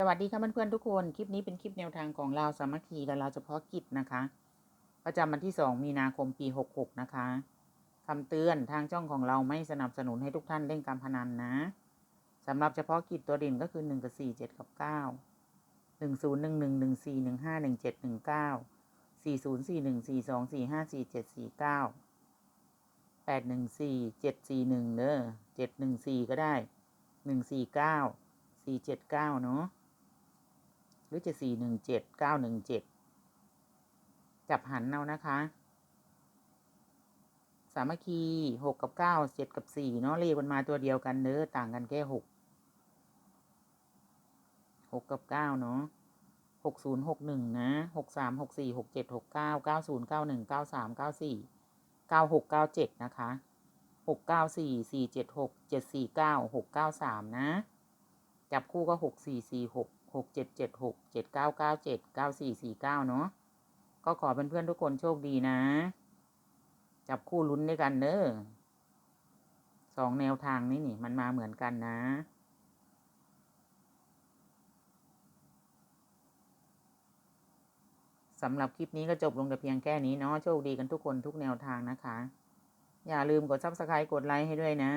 สวัสดีค่ะเพื่อนๆทุกคน คลิปนี้เป็นคลิปแนวทางของเราสามัคคีและเราเฉพาะกิจนะคะ ประจำวันที่ 2 มีนาคมปี 66 นะคะคำเตือนทางช่องของเราไม่สนับสนุนให้ทุกท่านเล่นการพนันนะสำหรับเฉพาะกิจตัวเด่นก็คือ 1 กับ 4 7 กับ 9 1 0 1 1 1 4 1 5 1 7 1 9 4 0 4 1 4 2 4 5 4 7 4 9 8 1 4 7 4 1เด้อ7 1 4 ก็ได้ 1 4 9 4 7 9 เนาะ รือจะสี่หนึ่งเจ็ดเก้าหนึ่งเจ็ดจับหันเอานะคะ สามัคคีหกกับเก้าเจ็ดกับสี่เนาะเลขมันมาตัวเดียวกันเนื้อต่างกันแค่หกหกกับเก้าเนาะหกศูนย์หกหนึ่งนะหกสามหกสี่หกเจ็ดหกเก้าเก้าศูนย์เก้าหนึ่งเก้าสามเก้าสี่เก้าหกเก้าเจ็ดนะคะหกเก้าสี่สี่เจ็ดหกเจ็ดสี่เก้าหกเก้าสามนะ จับคู่ก็หกสี่สี่หก หกเจ็ดเจ็ดหกเจ็ดเก้าเก้าเจ็ดเก้าสี่สี่เก้าเนาะก็ขอเพื่อนๆทุกคนโชคดีนะ จับคู่ลุ้นด้วยกันเนอะสองแนวทางนี้นี่ มันมาเหมือนกันนะ สำหรับคลิปนี้ก็จบลงแต่เพียงแค่นี้เนาะโชคดีกันทุกคนทุกแนวทางนะคะ อย่าลืมกดซับสไครต์กดไลค์ให้ด้วยนะ